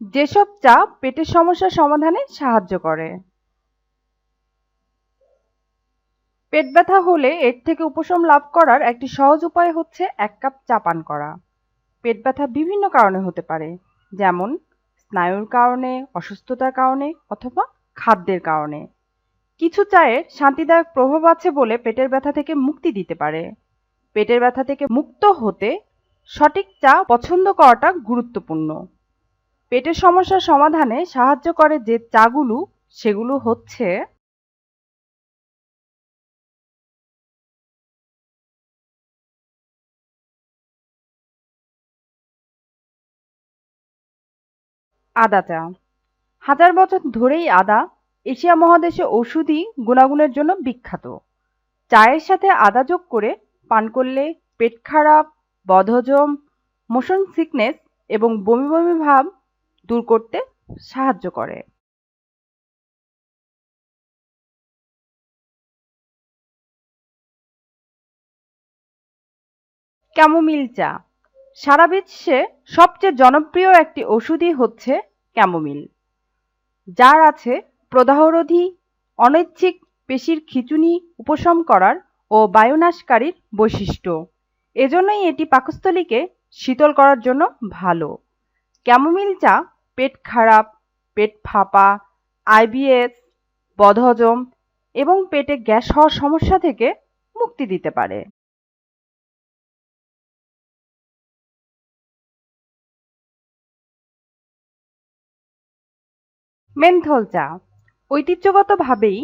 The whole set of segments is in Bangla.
যেসব চা পেটের সমস্যা সমাধানে সাহায্য করে। পেট ব্যথা হলে এর থেকে উপশম লাভ করার একটি সহজ উপায় হচ্ছে এক কাপ চা পান করা। পেট ব্যথা বিভিন্ন কারণে হতে পারে, যেমন স্নায়ুর কারণে, অসুস্থতার কারণে অথবা খাদ্যের কারণে। কিছু চায়ের শান্তিদায়ক প্রভাব আছে বলে পেটের ব্যথা থেকে মুক্তি দিতে পারে। পেটের ব্যথা থেকে মুক্ত হতে সঠিক চা পছন্দ করাটা গুরুত্বপূর্ণ। পেটের সমস্যার সমাধানে সাহায্য করে যে চাগুলো, সেগুলো হচ্ছে আদা চা হাজার বছর ধরেই আদা এশিয়া মহাদেশে ঔষধি গুণাগুণের জন্য বিখ্যাত। চায়ের সাথে আদা যোগ করে পান করলে পেট খারাপ, বদহজম, মোশন সিকনেস এবং বমি বমি ভাব দূর করতে সাহায্য করে। ক্যামোমিল চা সারা বিশ্বে সবচেয়ে জনপ্রিয় একটি ওষুধই হচ্ছে ক্যামোমিল। যার আছে প্রদাহরোধী, অনৈচ্ছিক পেশির খিঁচুনি উপশম করার ও বায়ুনাশকারীর বৈশিষ্ট্য। এজন্যই এটি পাকস্থলীকে শীতল করার জন্য ভালো। ক্যামোমিল চা পেট খারাপ, পেট ফাঁপা আইবিএস বদহজম এবং পেটে গ্যাস হওয়ার সমস্যা থেকে মুক্তি দিতে পারে। মেন্থল চা। ঐতিহ্যগতভাবেই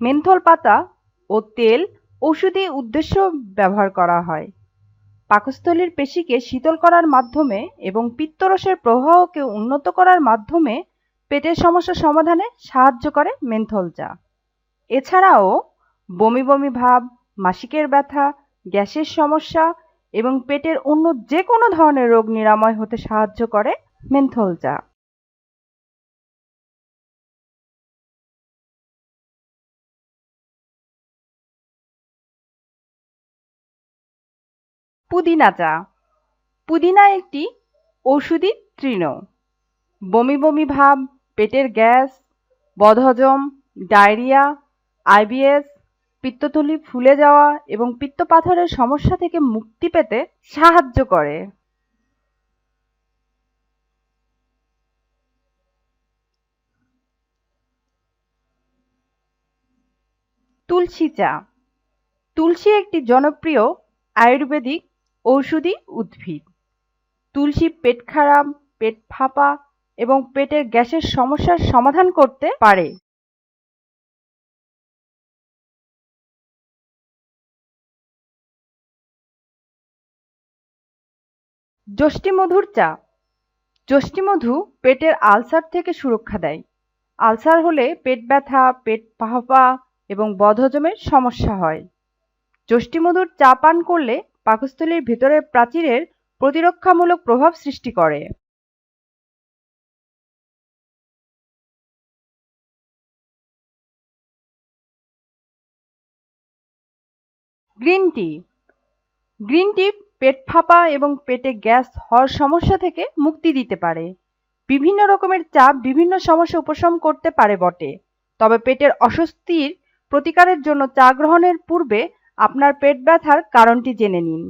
মেন্থল পাতা ও তেল ঔষধি উদ্দেশ্য ব্যবহার করা হয়। পাকস্থলীর পেশিকে শীতল করার মাধ্যমে এবং পিত্তরসের প্রবাহকে উন্নত করার মাধ্যমে পেটের সমস্যা সমাধানে সাহায্য করে মেন্থল চা। এছাড়াও বমি বমি ভাব, মাসিকের ব্যথা, গ্যাসের সমস্যা এবং পেটের অন্য যে কোনো ধরনের রোগ নিরাময় হতে সাহায্য করে মেন্থল চা। পুদিনা চা। পুদিনা একটি ঔষধি তৃণ। বমি বমি ভাব, পেটের গ্যাস, বদহজম, ডায়রিয়া আইবিএস পিত্তথলি ফুলে যাওয়া এবং পিত্তপাথরের সমস্যা থেকে মুক্তি পেতে সাহায্য করে। তুলসী চা। তুলসী একটি জনপ্রিয় আয়ুর্বেদিক ঔষধি উদ্ভিদ। তুলসী পেট খারাপ, পেট ফাঁপা এবং পেটের গ্যাসের সমস্যার সমাধান করতে পারে। যষ্টিমধুর চা। যষ্টিমধু পেটের আলসার থেকে সুরক্ষা দেয়। আলসার হলে পেট ব্যথা, পেট ফাঁপা এবং বদহজমের সমস্যা হয়। যষ্টিমধুর চা পান করলে পাকস্থলীর ভিতরের প্রাচীরের প্রতিরক্ষামূলক প্রভাব সৃষ্টি করে। Green tea. গ্রিন টি পেট ফাঁপা এবং পেটে গ্যাস হওয়ার সমস্যা থেকে মুক্তি দিতে পারে। বিভিন্ন রকমের চাপ বিভিন্ন সমস্যা উপশম করতে পারে বটে। তবে পেটের অস্বস্তির প্রতিকারের জন্য চা গ্রহণের পূর্বে আপনার পেট ব্যথার কারণটি জেনে নিন।